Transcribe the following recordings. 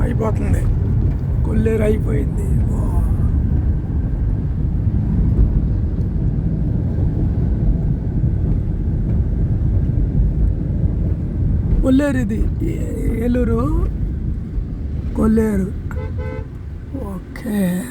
అయిపోతుంది. కొల్లేరు అయిపోయింది. కొల్లేరు ఇది. ఏలూరు? కొల్లేరు. ఓకే.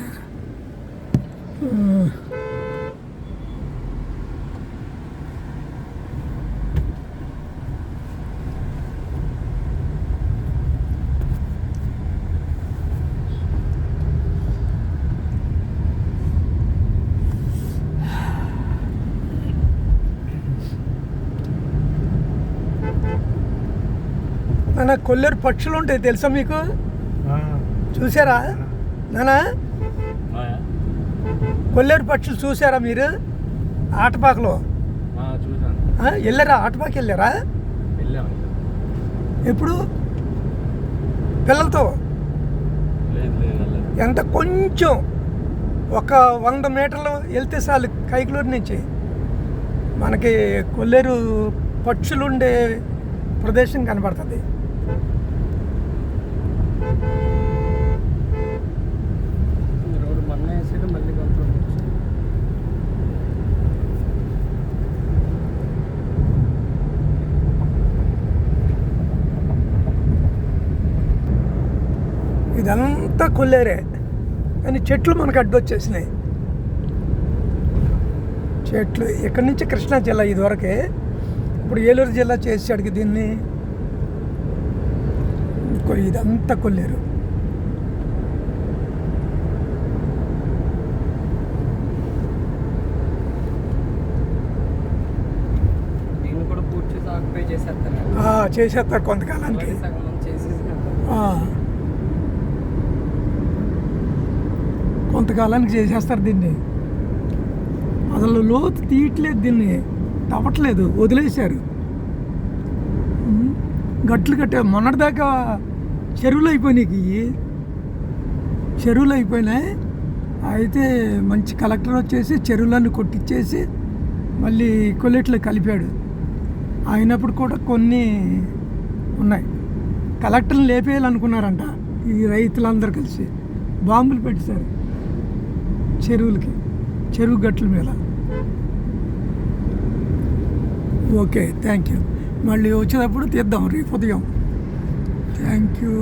నాన్న కొల్లేరు పక్షులు ఉంటాయి తెలుసా మీకు? చూసారా నానా? కొల్లేరు పక్షులు చూసారా మీరు? ఆటపాకలో? వెళ్ళారా? ఆటపాకి వెళ్ళారా? ఎప్పుడు? పిల్లలతో? లేదు లేదు వెళ్ళలేదు. ఎంత కొంచెం ఒక వంద మీటర్లు వెళ్తే చాలు కైకులూరు నుంచి. మనకి కొల్లేరు పక్షులు ఉండే ప్రదేశం కనబడుతుంది. రోడ్డు మొన్న వేసాడు మళ్ళీ కొంత ఇదంతా కొల్లేరే కానీ చెట్లు మనకు అడ్డొచ్చేసినాయి చెట్లు ఇక్కడి నుంచి కృష్ణా జిల్లా ఇదివరకే ఇప్పుడు ఏలూరు జిల్లా చేసాడు దీన్ని ఇదంతా కొల్లేరు. చేసేస్తారు కొంతకాలానికి. కొంతకాలానికి చేసేస్తారు దీన్ని. అసలు లోతు తీయట్లేదు దీన్ని. తవ్వట్లేదు. వదిలేశారు. గట్లు కట్టే మొన్నటిదాకా చెరువులు అయిపోయినాయి ఇవి. చెరువులు అయిపోయినాయి. అయితే మంచి కలెక్టర్ వచ్చేసి చెరువులన్నీ కొట్టించేసి మళ్ళీ కొల్లెట్లో కలిపాడు. అయినప్పుడు కూడా కొన్ని ఉన్నాయి. కలెక్టర్ని లేపేయాలనుకున్నారంట ఈ రైతులందరూ కలిసి. బాంబులు పెట్టేశారు చెరువులకి చెరువు గట్ల మీద. Okay thank you. మళ్ళీ వచ్చేటప్పుడు తీద్దాం రేపు ఉదయం. Thank you